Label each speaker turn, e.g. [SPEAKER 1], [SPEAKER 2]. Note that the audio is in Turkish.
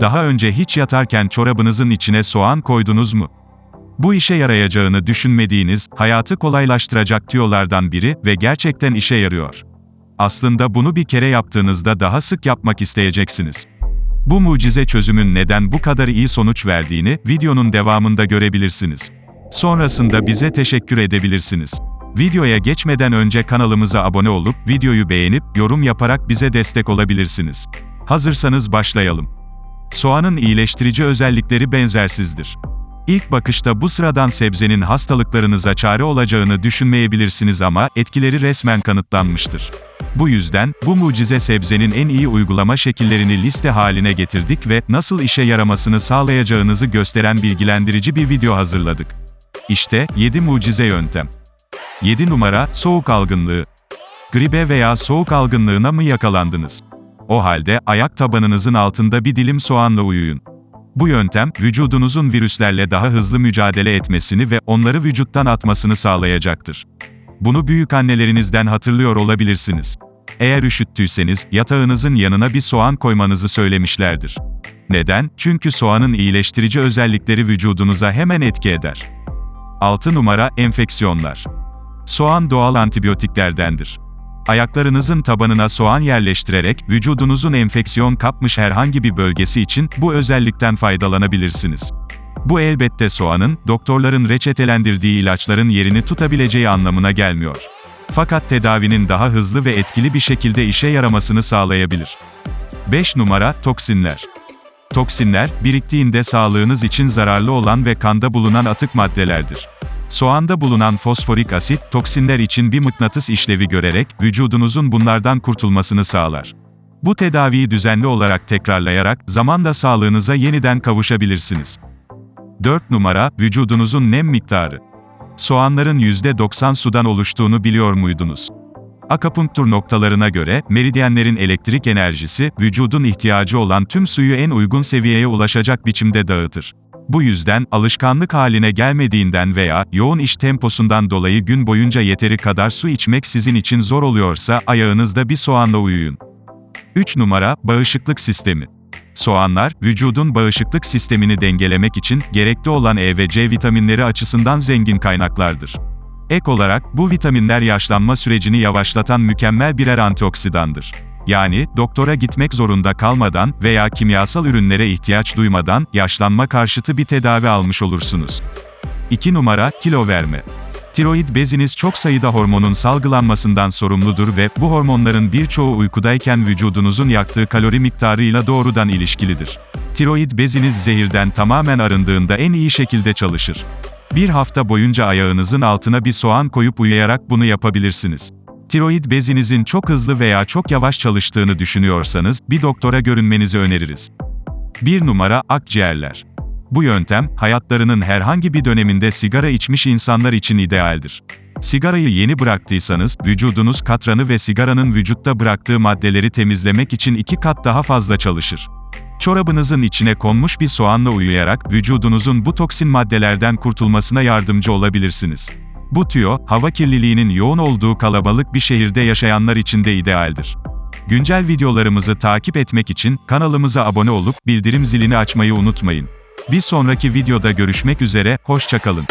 [SPEAKER 1] Daha önce hiç yatarken çorabınızın içine soğan koydunuz mu? Bu işe yarayacağını düşünmediğiniz, hayatı kolaylaştıracak tüyolardan biri ve gerçekten işe yarıyor. Aslında bunu bir kere yaptığınızda daha sık yapmak isteyeceksiniz. Bu mucize çözümün neden bu kadar iyi sonuç verdiğini videonun devamında görebilirsiniz. Sonrasında bize teşekkür edebilirsiniz. Videoya geçmeden önce kanalımıza abone olup videoyu beğenip yorum yaparak bize destek olabilirsiniz. Hazırsanız başlayalım. Soğanın iyileştirici özellikleri benzersizdir. İlk bakışta bu sıradan sebzenin hastalıklarınıza çare olacağını düşünmeyebilirsiniz ama etkileri resmen kanıtlanmıştır. Bu yüzden, bu mucize sebzenin en iyi uygulama şekillerini liste haline getirdik ve nasıl işe yaramasını sağlayacağınızı gösteren bilgilendirici bir video hazırladık. İşte, 7 mucize yöntem. 7 numara, soğuk algınlığı. Gribe veya soğuk algınlığına mı yakalandınız? O halde, ayak tabanınızın altında bir dilim soğanla uyuyun. Bu yöntem, vücudunuzun virüslerle daha hızlı mücadele etmesini ve onları vücuttan atmasını sağlayacaktır. Bunu büyük annelerinizden hatırlıyor olabilirsiniz. Eğer üşüttüyseniz, yatağınızın yanına bir soğan koymanızı söylemişlerdir. Neden? Çünkü soğanın iyileştirici özellikleri vücudunuza hemen etki eder. 6 numara, enfeksiyonlar. Soğan doğal antibiyotiklerdendir. Ayaklarınızın tabanına soğan yerleştirerek, vücudunuzun enfeksiyon kapmış herhangi bir bölgesi için bu özellikten faydalanabilirsiniz. Bu elbette soğanın, doktorların reçetelendirdiği ilaçların yerini tutabileceği anlamına gelmiyor. Fakat tedavinin daha hızlı ve etkili bir şekilde işe yaramasını sağlayabilir. 5 numara, toksinler. Toksinler, biriktiğinde sağlığınız için zararlı olan ve kanda bulunan atık maddelerdir. Soğanda bulunan fosforik asit, toksinler için bir mıknatıs işlevi görerek, vücudunuzun bunlardan kurtulmasını sağlar. Bu tedaviyi düzenli olarak tekrarlayarak, zamanla sağlığınıza yeniden kavuşabilirsiniz. 4 numara, vücudunuzun nem miktarı. Soğanların %90 sudan oluştuğunu biliyor muydunuz? Akupunktur noktalarına göre, meridyenlerin elektrik enerjisi, vücudun ihtiyacı olan tüm suyu en uygun seviyeye ulaşacak biçimde dağıtır. Bu yüzden, alışkanlık haline gelmediğinden veya yoğun iş temposundan dolayı gün boyunca yeteri kadar su içmek sizin için zor oluyorsa, ayağınızda bir soğanla uyuyun. 3 numara, bağışıklık sistemi. Soğanlar, vücudun bağışıklık sistemini dengelemek için, gerekli olan E ve C vitaminleri açısından zengin kaynaklardır. Ek olarak, bu vitaminler yaşlanma sürecini yavaşlatan mükemmel birer antioksidandır. Yani, doktora gitmek zorunda kalmadan veya kimyasal ürünlere ihtiyaç duymadan, yaşlanma karşıtı bir tedavi almış olursunuz. 2 numara, kilo verme. Tiroid beziniz çok sayıda hormonun salgılanmasından sorumludur ve bu hormonların birçoğu uykudayken vücudunuzun yaktığı kalori miktarıyla doğrudan ilişkilidir. Tiroid beziniz zehirden tamamen arındığında en iyi şekilde çalışır. Bir hafta boyunca ayağınızın altına bir soğan koyup uyuyarak bunu yapabilirsiniz. Tiroid bezinizin çok hızlı veya çok yavaş çalıştığını düşünüyorsanız, bir doktora görünmenizi öneririz. 1 numara, akciğerler. Bu yöntem, hayatlarının herhangi bir döneminde sigara içmiş insanlar için idealdir. Sigarayı yeni bıraktıysanız, vücudunuz katranı ve sigaranın vücutta bıraktığı maddeleri temizlemek için iki kat daha fazla çalışır. Çorabınızın içine konmuş bir soğanla uyuyarak, vücudunuzun bu toksin maddelerden kurtulmasına yardımcı olabilirsiniz. Bu tüyo, hava kirliliğinin yoğun olduğu kalabalık bir şehirde yaşayanlar için de idealdir. Güncel videolarımızı takip etmek için kanalımıza abone olup bildirim zilini açmayı unutmayın. Bir sonraki videoda görüşmek üzere, hoşçakalın.